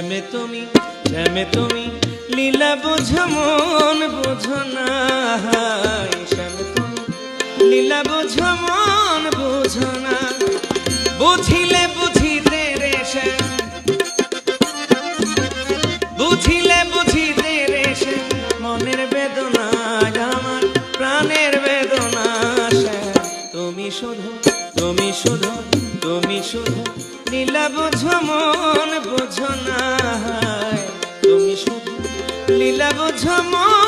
শ্যামে তুমি লীলা বোঝো মন, বোঝো না শ্যামে তুমি। লীলা বোঝো মন, বোঝো না, বুঝিলে বুঝিতে রে শ্যাম। বুঝিলে বুঝিতে রে শ্যাম, মনের বেদনা আমার, প্রাণের বেদনা শ্যাম। তুমি শুধু তুমি শুধু তুমি শুধু লীলা বোঝো মন না তুমি শুধু লীলা বোঝো মন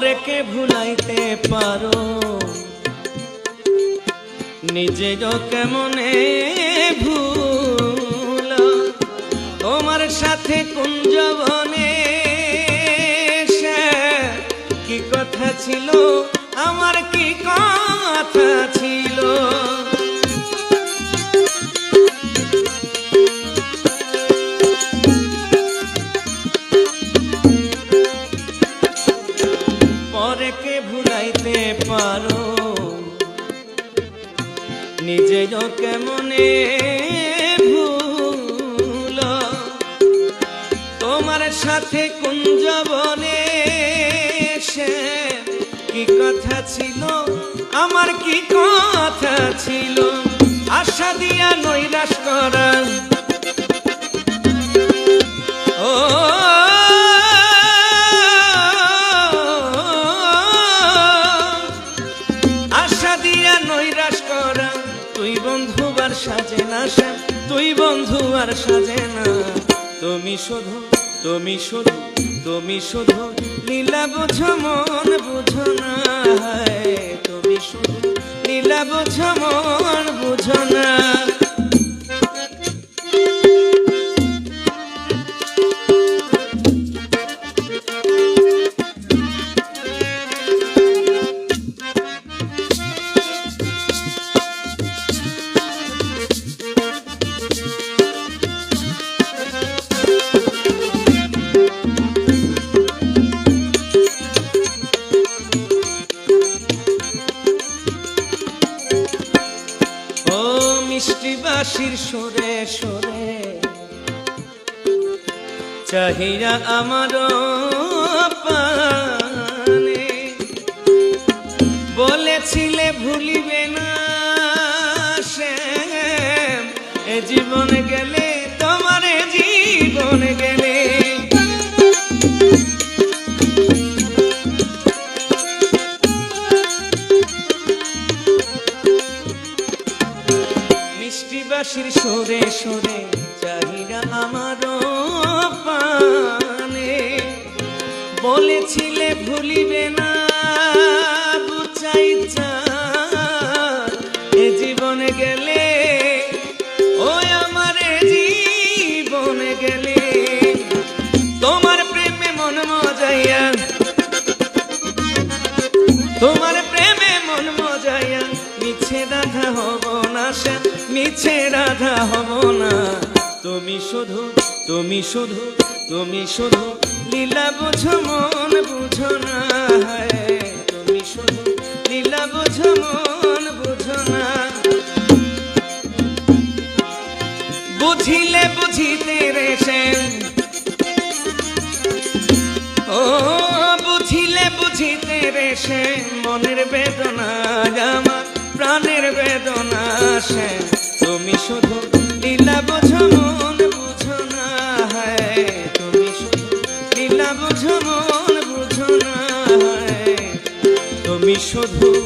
পরেকে ভুলাইতে পারো। নিজে কেমনে ভুল? তোমার সাথে কুঞ্জবনে জবনে কি কথা ছিল? আমার কি কথা কেমনে ভুল। তোমার সাথে কুঞ্জবনে সে কি কথা ছিল? আমার কি কথা ছিল? আশা দিয়া নৈরাশ করা আর সাজে না শ্যাম তুই বন্ধু আর সাজে না। তুমি শুধু তুমি শুধু তুমি শুধু লীলা বোঝো মন, বুঝো না তুমি শুধু লীলা বোঝো মন, বুঝো না। মিষ্টি বাসির সরে সরে। চাহিয়া আমার বলেছিলে ভুলিবে না সে জীবন মিষ্টি সরে সরে চাহিরা আমার পানে। বলেছিলে ভুলিবে না এ জীবনে গেলে ওই আমার জীবনে গেলে। তোমার প্রেমে মন মজাইয়া, তোমার মিছে রাধা হব না তুমি শুধু তুমি শুধু তুমি শুধু লীলা বুঝো মন, বুঝো না তুমি শুধু লীলা বুঝো মন, বুঝো না। বুঝিলে বুঝিতে রে ও, বুঝিলে বুঝিতে রে মনের বেদনা, আমার প্রাণের বেদনা সে শুধু